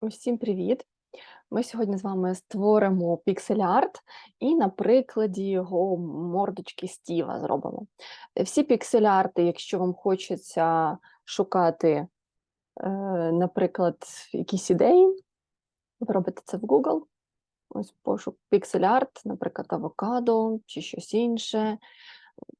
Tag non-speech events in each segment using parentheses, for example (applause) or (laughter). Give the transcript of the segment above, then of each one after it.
Усім привіт! Ми сьогодні з вами створимо піксель-арт і на прикладі його мордочки Стіва зробимо. Всі піксель-арти, якщо вам хочеться шукати, е, наприклад, якісь ідеї, ви робите це в Google. Ось пошук піксель-арт, наприклад, авокадо чи щось інше.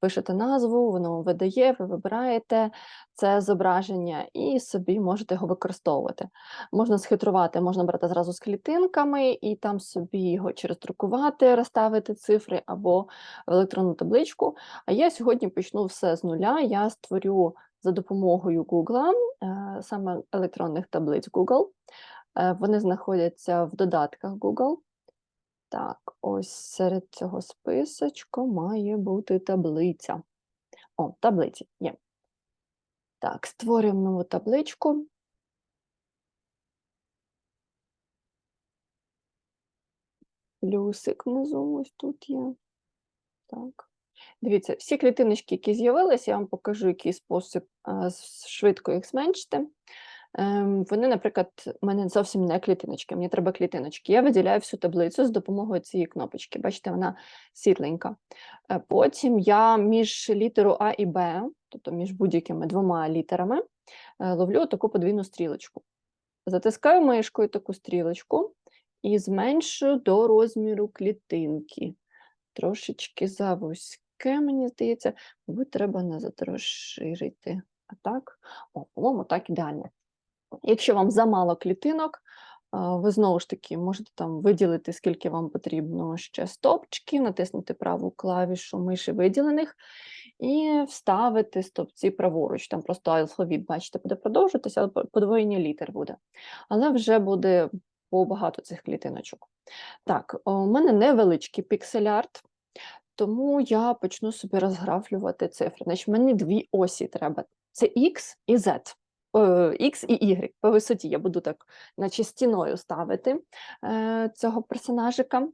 Пишете назву, воно видає, ви вибираєте це зображення і собі можете його використовувати. Можна схитрувати, можна брати зразу з клітинками і там собі його чи роздрукувати, розставити цифри або в електронну табличку. А я сьогодні почну все з нуля. Я створю за допомогою Google, е, саме електронних таблиць Google. Е, Вони знаходяться в додатках Google. Так, ось серед цього списочку має бути таблиця. О, таблиці є. Так, створюємо нову табличку. Плюсик внизу ось тут є. Так. Дивіться, всі клітиночки, які з'явилися, я вам покажу, який спосіб швидко їх зменшити. Ем, Вони, наприклад, у мене зовсім не клітиночки, мені треба клітиночки. Я виділяю всю таблицю з допомогою цієї кнопочки. Бачите, вона світленька. Е, Потім я між літеру А і Б, тобто між будь-якими двома літерами, е, ловлю таку подвійну стрілочку. Затискаю мишкою таку стрілочку і зменшую до розміру клітинки. Трошечки завузьке, мені здається, мабуть, треба назад розширити. А так, о, по-моєму, так ідеально. Якщо вам замало клітинок, ви знову ж таки можете там виділити, скільки вам потрібно ще стопчиків, натиснути праву клавішу миші виділених і вставити стопці праворуч. Там просто алфавіт, бачите, буде продовжуватися, подвоєння літер буде. Але вже буде побагато цих клітиночок. Так, у мене невеличкий піксель-арт, тому я почну собі розграфлювати цифри. Значить, мені дві осі треба: це X і Z. Е, X і Y по висоті. Я буду так, наче стіною ставити е, цього персонажика.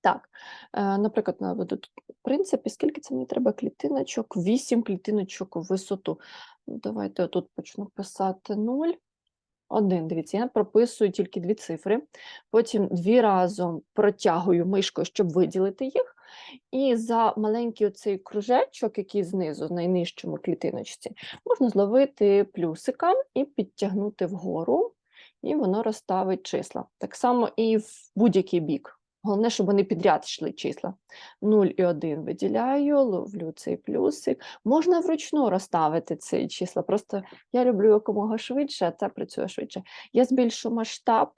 Так, е, наприклад, наведу тут в принципі, скільки це мені треба клітиночок? 8 клітиночок у висоту. Давайте тут почну писати 0. Один, дивіться, я прописую тільки дві цифри, потім дві разом протягую мишкою, щоб виділити їх. І за маленький оцей кружечок, який знизу, в найнижчому клітиночці, можна зловити плюсика і підтягнути вгору, і воно розставить числа. Так само і в будь-який бік. Головне, щоб вони підряд йшли числа. 0 і 1 виділяю, ловлю цей плюсик. Можна вручну розставити ці числа. Просто я люблю якомога швидше, а це працює швидше. Я збільшу масштаб,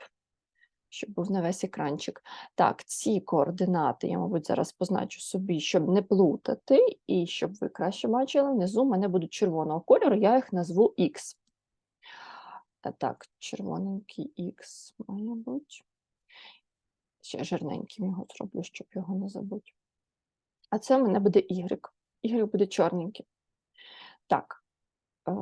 щоб був на весь екранчик. Так, ці координати я, мабуть, зараз позначу собі, щоб не плутати, і щоб ви краще бачили, внизу в мене будуть червоного кольору, я їх назву X. Так, червоненький X має бути. Ще жирненьким його зроблю, щоб його не забути. А це в мене буде Y. Y буде чорненький. Так. е,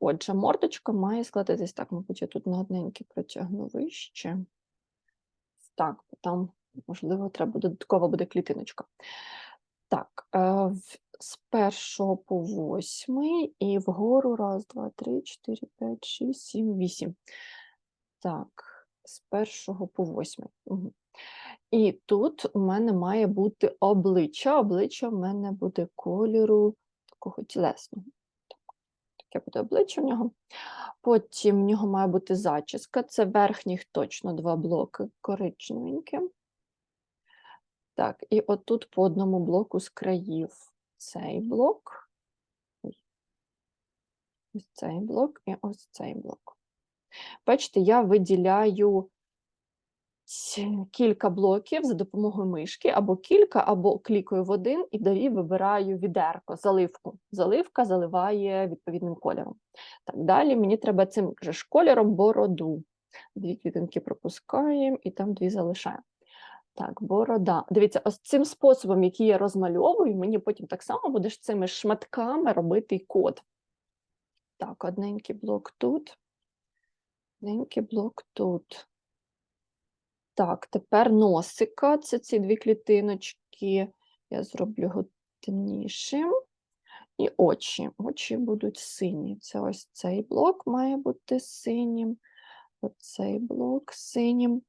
Отже, мордочка має складатись так, мабуть, я тут на одненьке протягну вище. Так, там, можливо, треба додатково буде клітиночка. Так, е, з першого по восьмий і вгору раз, два, три, чотири, п'ять, шість, сім, вісім. Так, з першого по восьмий. І тут у мене має бути обличчя. Обличчя в мене буде кольору такого тілесного. Так, Таке буде обличчя в нього. Потім в нього має бути зачіска. Це верхніх точно два блоки коричневенькі. Так, і отут по одному блоку з країв цей блок. Ось цей блок і ось цей блок. Бачите, я виділяю кілька блоків за допомогою мишки, або кілька, або клікаю в один і далі вибираю відерко, заливку. Заливка заливає відповідним кольором. Так, далі мені треба цим же ж кольором бороду. Дві клітинки пропускаємо і там дві залишаємо. Так, борода. Дивіться, ось цим способом, який я розмальовую, мені потім так само будеш цими шматками робити код. Так, одненький блок тут, одненький блок тут. Так, тепер носика, це ці дві клітиночки. Я зроблю його темнішим. І очі. Очі будуть сині. Це ось цей блок має бути синім. оцей блок синім.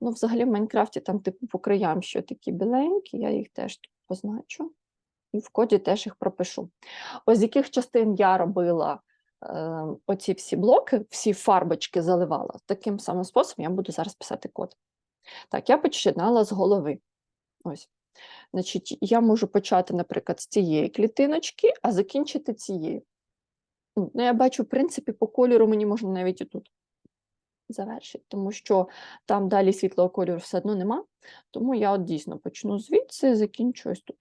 Ну, взагалі, в Майнкрафті там, типу, по краям ще такі біленькі, я їх теж позначу. І в коді теж їх пропишу. Ось з яких частин я робила е, оці всі блоки, всі фарбочки заливала. Таким самим способом я буду зараз писати код. Так, я починала з голови. Ось. Значить, я можу почати, наприклад, з цієї клітиночки, а закінчити цією. Ну, я бачу, в принципі, по кольору мені можна навіть і тут завершити, тому що там далі світлого кольору все одно нема. Тому я от дійсно почну звідси, закінчу ось тут.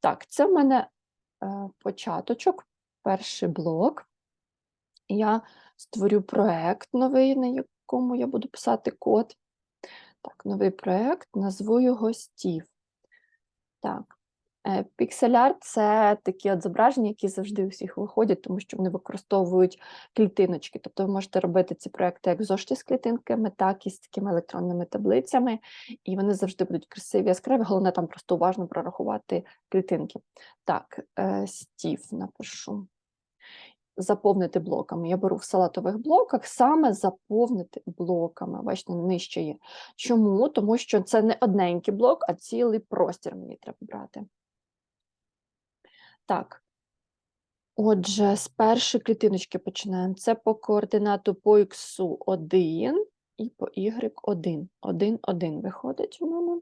Так, це в мене е, початочок, перший блок. Я створю проект новий, на якому я буду писати код. Так, новий проект, назву його Стів. Так. Е, Піксель-арт – це такі от зображення, які завжди у всіх виходять, тому що вони використовують клітиночки. Тобто ви можете робити ці проекти як в зошиті з клітинками, так і з такими електронними таблицями, і вони завжди будуть красиві, яскраві. Головне там просто уважно прорахувати клітинки. Так, е, Стів напишу. Заповнити блоками. Я беру в салатових блоках саме заповнити блоками. Бачите, нижче є. Чому? Тому що це не одненький блок, а цілий простір мені треба брати. Так. Отже, з першої клітиночки починаємо. Це по координату по х 1 і по y 1. 1, 1 виходить у мене.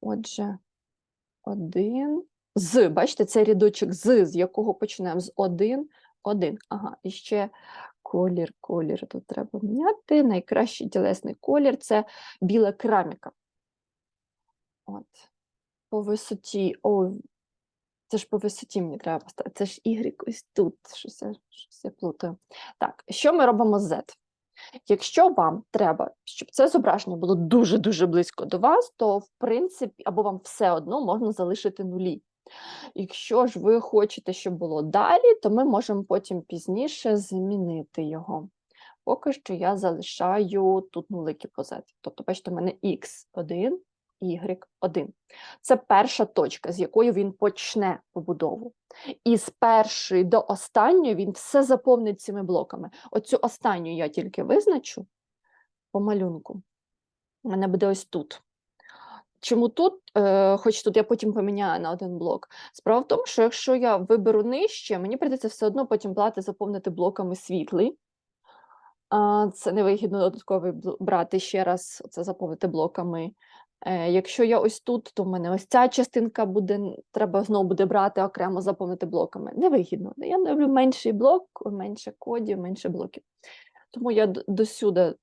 Отже, 1 з, бачите, це рядочок з, з якого починаємо з 1, 1. Ага, і ще колір, колір тут треба міняти. Найкращий тілесний колір це біла кераміка. От. По висоті, о, це ж по висоті мені треба поставити. Це ж Y ось тут. Щось я, щось я плутаю. Так, що ми робимо з Z? Якщо вам треба, щоб це зображення було дуже-дуже близько до вас, то в принципі, або вам все одно можна залишити нулі. Якщо ж ви хочете, щоб було далі, то ми можемо потім пізніше змінити його. Поки що я залишаю тут нулики по Z. Тобто, бачите, у мене X1, Y1. Це перша точка, з якої він почне побудову. І з першої до останньої він все заповнить цими блоками. Оцю останню я тільки визначу по малюнку. У мене буде ось тут. Чому тут, е, хоч тут я потім поміняю на один блок. Справа в тому, що якщо я виберу нижче, мені прийдеться все одно потім плати заповнити блоками світлий. Це невигідно додатковий брати ще раз це заповнити блоками. Е, Якщо я ось тут, то в мене ось ця частинка буде, треба знову буде брати окремо заповнити блоками. Невигідно. Я люблю менший блок, менше кодів, менше блоків. Тому я досюди,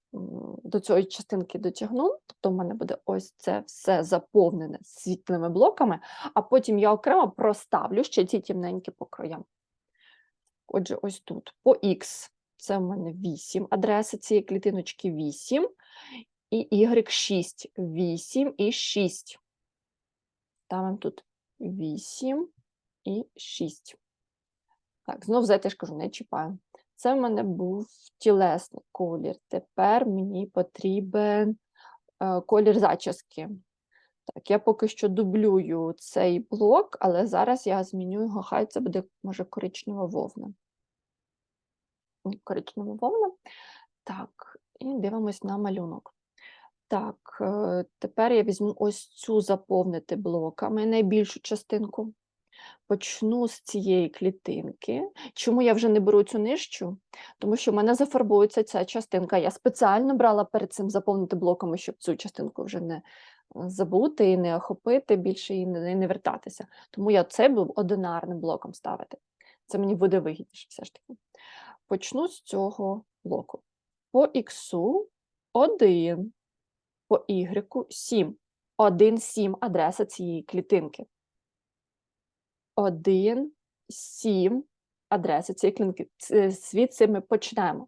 до цієї частинки дотягну, тобто в мене буде ось це все заповнене світлими блоками, а потім я окремо проставлю ще ці тімненькі по краям. Отже, ось тут по X це в мене 8, адреса цієї клітиночки 8, і Y6 8 і 6. Ставимо тут 8 і 6. Так, знов я теж кажу, не чіпаю. Це в мене був тілесний колір. Тепер мені потрібен е, колір зачіски. Так, я поки що дублюю цей блок, але зараз я зміню його, хай це буде, може, коричнева вовна. Коричнева вовна. Так, і дивимось на малюнок. Так, е, тепер я візьму ось цю заповнити блоками, найбільшу частинку. Почну з цієї клітинки. Чому я вже не беру цю нижчу? Тому що в мене зафарбується ця частинка. Я спеціально брала перед цим заповнити блоками, щоб цю частинку вже не е, забути і не охопити більше і не, не вертатися. Тому я цей був одинарним блоком ставити. Це мені буде вигідніше все ж таки. Почну з цього блоку. По іксу 1, по Y 7. 1, 7 адреса цієї клітинки. 1, 7 адреса цієї клітинки. Ц- Звідси ми почнемо.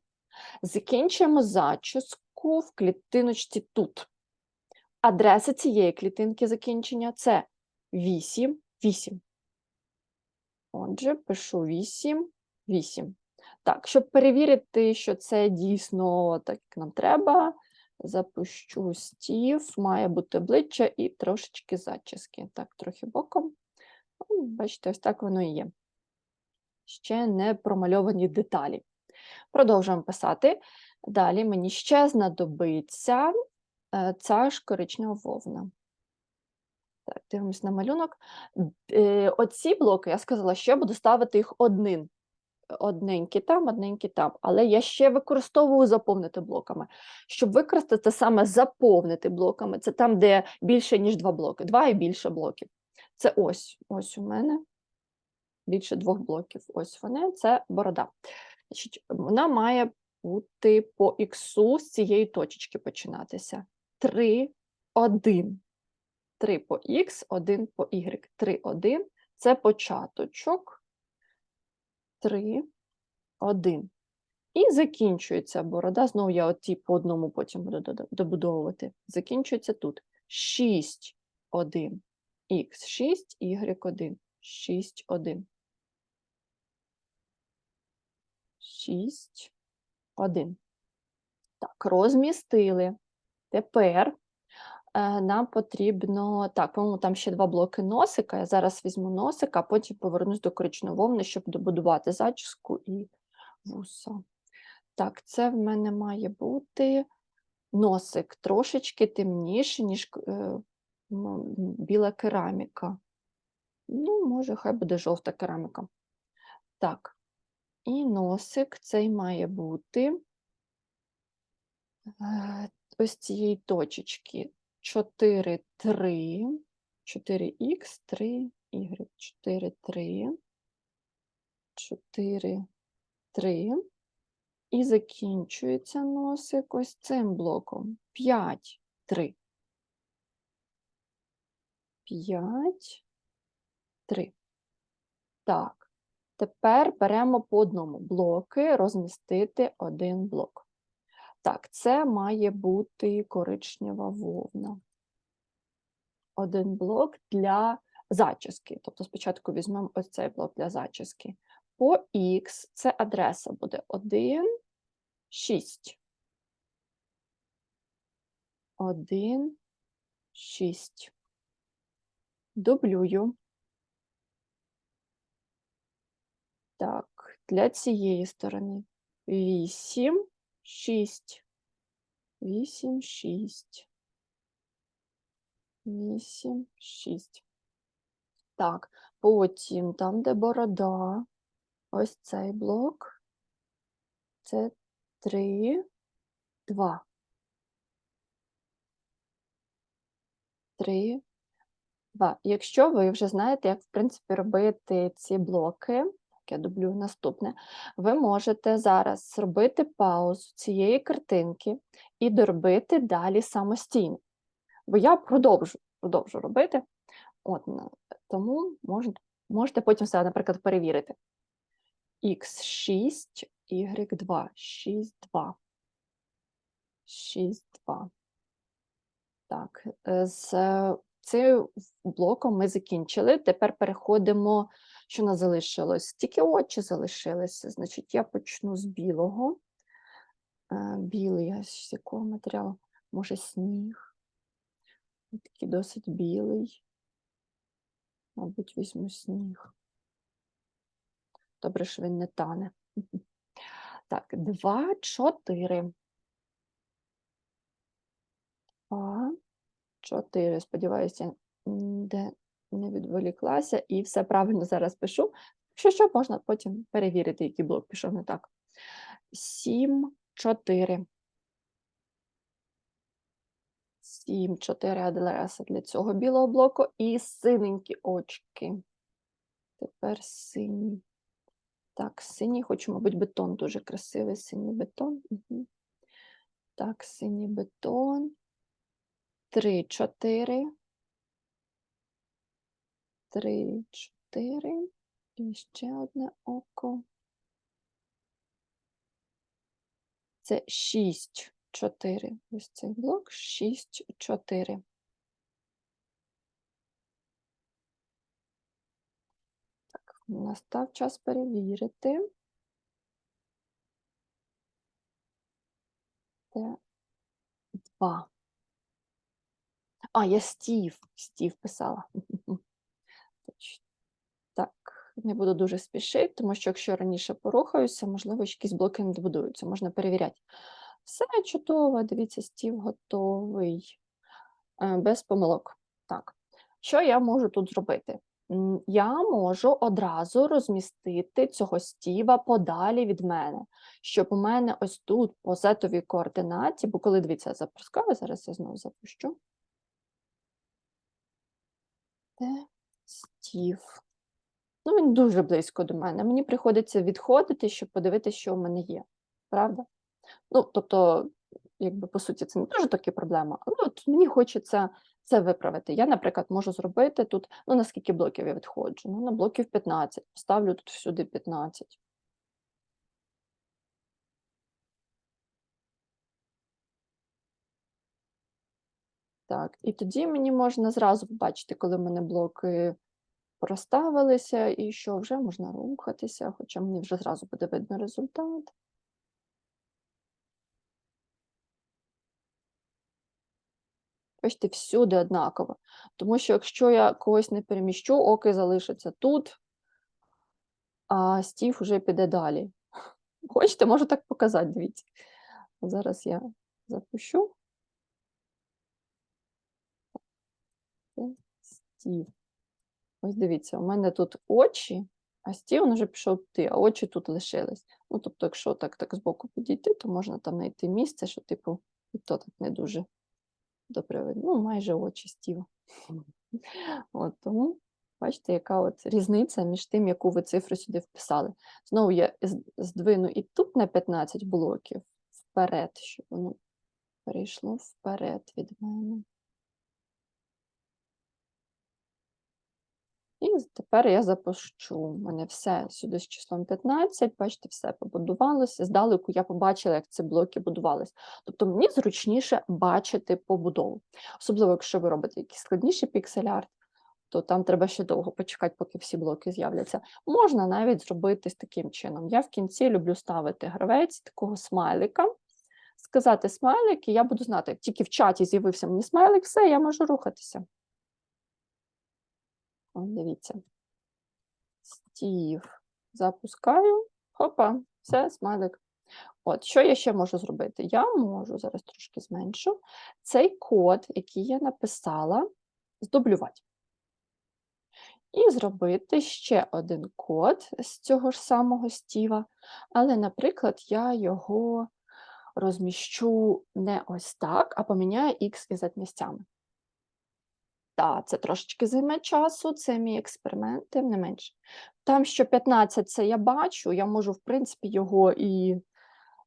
Закінчуємо зачіску в клітиночці тут. Адреса цієї клітинки закінчення це 8, 8. Отже, пишу 8, 8. Так, щоб перевірити, що це дійсно так, як нам треба, запущу стів, має бути обличчя і трошечки зачіски. Так, трохи боком. Ну, Бачите, ось так воно і є. Ще не промальовані деталі. Продовжуємо писати. Далі мені ще знадобиться е, ця ж коричнева вовна. Так, дивимось на малюнок. Е, Оці блоки, я сказала, що я буду ставити їх одним. Одненькі там, одненькі там. Але я ще використовую заповнити блоками. Щоб використати саме заповнити блоками, це там, де більше, ніж два блоки. Два і більше блоків. Це ось, ось у мене більше двох блоків. Ось вони, це борода. Значить, вона має бути по іксу з цієї точечки починатися. 3, 1. 3 по х, 1 по y. 3, 1 – це початочок. 3, 1. І закінчується борода. Знову я оті по одному потім буду добудовувати. Закінчується тут. 6, 1. Х 6, y 1. 6, 1. 6, 1. Так, розмістили. Тепер е, нам потрібно, так, по-моєму, там ще два блоки носика. Я зараз візьму носика, а потім повернусь до коричневої вовни, щоб добудувати зачіску і вуса. Так, це в мене має бути носик трошечки темніший, ніж е, біла кераміка. Ну, може, хай буде жовта кераміка. Так, і носик цей має бути е, ось цієї точечки 4, 3, 4х, 3, y, 4, 3, 4, 3. І закінчується носик ось цим блоком. 5, 3. 5, 3. Так. Тепер беремо по одному блоки, розмістити один блок. Так, це має бути коричнева вовна. Один блок для зачіски. Тобто спочатку візьмемо ось цей блок для зачіски. По Х це адреса буде 1, 6. 1, 6. Дублюю. Так, для цієї сторони 8, 6. 8, 6. 8, 6. Так, потім там, де борода, ось цей блок. Це 3, 2. 3, 2. Якщо ви вже знаєте, як в принципі робити ці блоки, так я дублю наступне, ви можете зараз зробити паузу цієї картинки і доробити далі самостійно. Бо я продовжу, продовжу робити. От, тому можете, можете потім себе, наприклад, перевірити. Х6, Y2, 6, 2. 6, 2. Так, е, з цим блоком ми закінчили. Тепер переходимо, що нас залишилось. Тільки очі залишилися. Значить, я почну з білого. Е, Білий, а з якого матеріалу? Може, сніг. Такий досить білий. Мабуть, візьму сніг. Добре, що він не тане. (laughs) Так, 2, 4. 2, 4. Сподіваюся, ніде не відволіклася і все правильно зараз пишу. Якщо що, можна потім перевірити, який блок пішов не так. 7, 4. 7, 4 адреса для цього білого блоку і синенькі очки. Тепер синій. Так, синій, хочу, мабуть, бетон дуже красивий, синій бетон. Угу. Так, синій бетон. 3, 4. 3, 4. І ще одне око. Це 6, 4. Ось цей блок 6, 4. Так, настав час перевірити. Це 2. А, я Стів. Стів писала. Так, не буду дуже спішити, тому що якщо раніше порухаюся, можливо, якісь блоки не добудуються, можна перевіряти. Все чудово, дивіться, стів готовий, е, без помилок. Так, що я можу тут зробити? Я можу одразу розмістити цього стіва подалі від мене, щоб у мене ось тут по зетовій координаті, бо коли дивіться, я запускаю, зараз я знову запущу. Де стів? Ну, він дуже близько до мене. Мені приходиться відходити, щоб подивитися, що в мене є. Правда? Ну, тобто, якби по суті, це не дуже таки проблема, але от мені хочеться це виправити. Я, наприклад, можу зробити тут, ну наскільки блоків я відходжу? Ну, на блоків 15. Поставлю тут всюди 15. Так, і тоді мені можна зразу побачити, коли в мене блоки проставилися, і що вже можна рухатися, хоча мені вже зразу буде видно результат. Бачите, всюди однаково. Тому що якщо я когось не переміщу, оки залишиться тут, а стів уже піде далі. (laughs) Хочете, можу так показати, дивіться. Зараз я запущу. Стів. Ось дивіться, у мене тут очі, а стів він вже пішов туди, а очі тут лишились. Ну, тобто, якщо так, так збоку підійти, то можна там знайти місце, що, типу, і то так не дуже добре видно. Ну, майже очі стіва. От, тому бачите, яка от різниця між тим, яку ви цифру сюди вписали. Знову я здвину і тут на 15 блоків вперед, щоб воно перейшло вперед від мене. І з- тепер я запущу. У мене все сюди з числом 15, бачите, все побудувалося. Здалеку я побачила, як ці блоки будувалися. Тобто мені зручніше бачити побудову. Особливо, якщо ви робите якийсь складніший піксель-арт, то там треба ще довго почекати, поки всі блоки з'являться. Можна навіть зробити таким чином. Я в кінці люблю ставити гравець такого смайлика, сказати смайлик, і я буду знати, як тільки в чаті з'явився мені смайлик, все, я можу рухатися. О, дивіться. Стів. Запускаю. Хопа, все, смайлик. От, що я ще можу зробити? Я можу, зараз трошки зменшу, цей код, який я написала, здублювати. І зробити ще один код з цього ж самого стіва, але, наприклад, я його розміщу не ось так, а поміняю X і Z місцями. Так, це трошечки займе часу, це мій експеримент, тим не менше. Там, що 15 це я бачу, я можу, в принципі, його і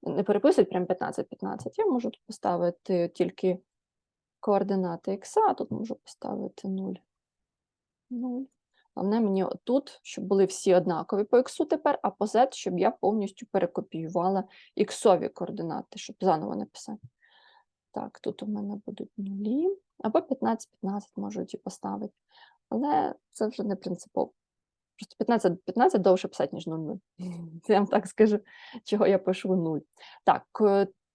не переписувати прям 15-15. Я можу тут поставити тільки координати х, а тут можу поставити 0. 0. Головне мені тут, щоб були всі однакові по х тепер, а по z, щоб я повністю перекопіювала іксові координати, щоб заново написати. Так, тут у мене будуть нулі, або 15-15 можу ті поставити. Але це вже не принципово. Просто 15, 15 довше писати, ніж 0. Це (laughs) я вам так скажу, чого я пишу 0. Так,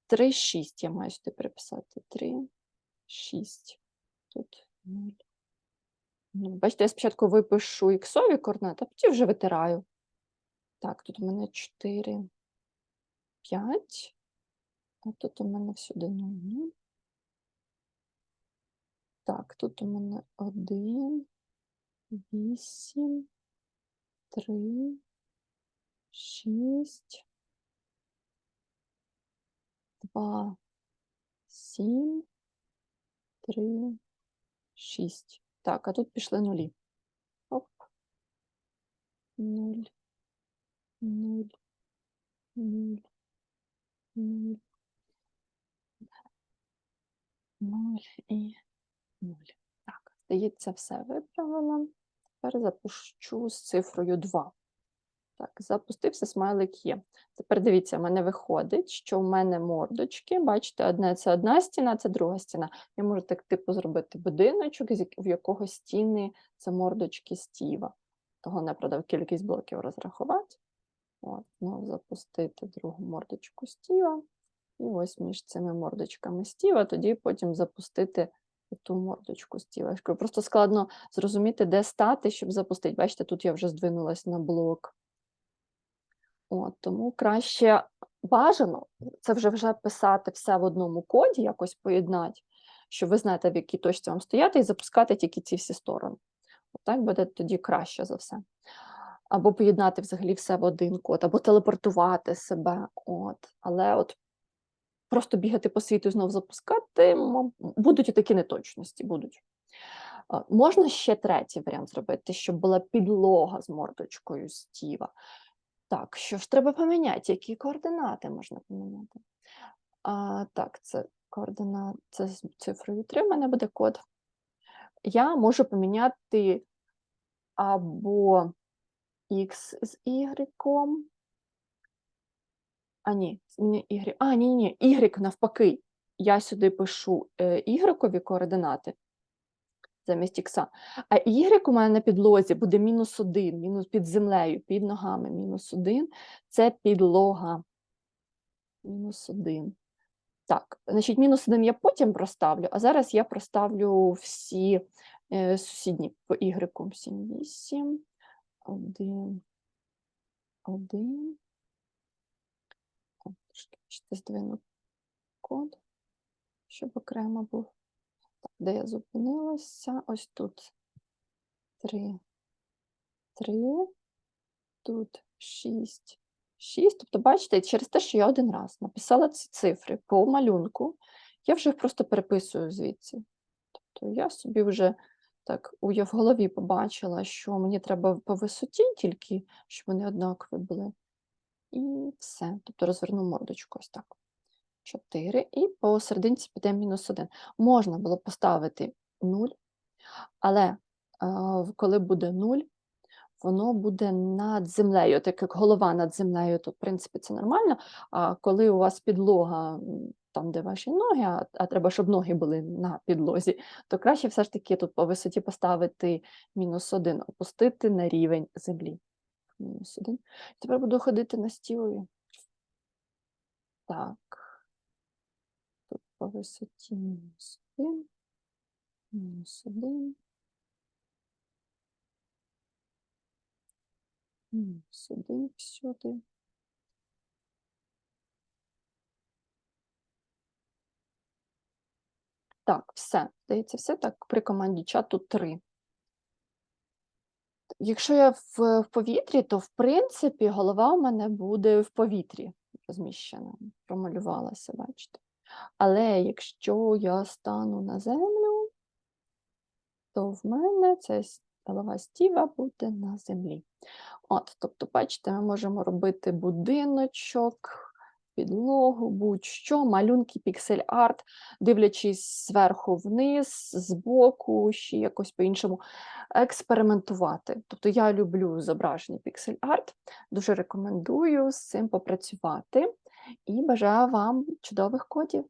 3-6 я маю сюди переписати. 3, 6. Тут 0. Ну, бачите, я спочатку випишу іксові координати, а потім вже витираю. Так, тут у мене 4, 5. А тут у мене всюди 0. Так, тут у мене 1, 8, 3, 6, 2, 7, 3, 6. Так, а тут пішли нулі. Оп. 0, 0, 0, 0, 0 і 0. Так, здається, все виправила. Тепер запущу з цифрою 2. Так, запустився смайлик є. Тепер дивіться, в мене виходить, що в мене мордочки, бачите, одне це одна стіна, це друга стіна. Я можу так типу зробити будиночок, в якого стіни це мордочки стіва. Того не продав кількість блоків розрахувати. От, ну, запустити другу мордочку стіва. І ось між цими мордочками стіва, тоді потім запустити ту мордочку Стіва. Я Просто складно зрозуміти, де стати, щоб запустити. Бачите, тут я вже здвинулась на блок. От, тому краще бажано це вже вже писати все в одному коді, якось поєднати, щоб ви знаєте, в якій точці вам стояти, і запускати тільки ці всі сторони. Отак буде тоді краще за все. Або поєднати взагалі все в один код, або телепортувати себе. От. Але от просто бігати по світу і знов запускати, будуть і такі неточності. Будуть. Можна ще третій варіант зробити, щоб була підлога з мордочкою Стіва. Так, що ж треба поміняти? Які координати можна поміняти? А, так, це координат, це з цифрою 3 в мене буде код. Я можу поміняти або x з y. А, ні, не y. А, ні, ні, y навпаки. Я сюди пишу е, y координати замість ікса. А y у мене на підлозі буде мінус 1, мінус під землею, під ногами мінус 1. Це підлога. Мінус 1. Так, значить, мінус 1 я потім проставлю, а зараз я проставлю всі е, сусідні по y. 7, 8, 1, 1. Бачите, здвину код, щоб окремо був. Так, де я зупинилася? Ось тут 3, 3, тут 6, 6. Тобто, бачите, через те, що я один раз написала ці цифри по малюнку, я вже їх просто переписую звідси. Тобто я собі вже так я в голові побачила, що мені треба по висоті тільки, щоб вони однакові були. І все. Тобто розверну мордочку ось так. 4, і по серединці піде мінус 1. Можна було поставити 0, але коли буде 0, воно буде над землею, так як голова над землею, то в принципі це нормально. А коли у вас підлога там, де ваші ноги, а, а треба, щоб ноги були на підлозі, то краще все ж таки тут по висоті поставити мінус 1, опустити на рівень землі. Мінус 1. Тепер буду ходити на стілові. Так. Тут по висоті мінус 1, мінус 1, мінус 1 всюди. Так, все. Здається, все так при команді чату 3. Якщо я в, в повітрі, то в принципі голова у мене буде в повітрі розміщена, промалювалася, бачите. Але якщо я стану на землю, то в мене ця голова Стіва буде на землі. От, тобто, бачите, ми можемо робити будиночок, підлогу, будь-що, малюнки, піксель-арт, дивлячись зверху вниз, збоку, ще якось по-іншому експериментувати. Тобто я люблю зображення піксель-арт, дуже рекомендую з цим попрацювати і бажаю вам чудових кодів.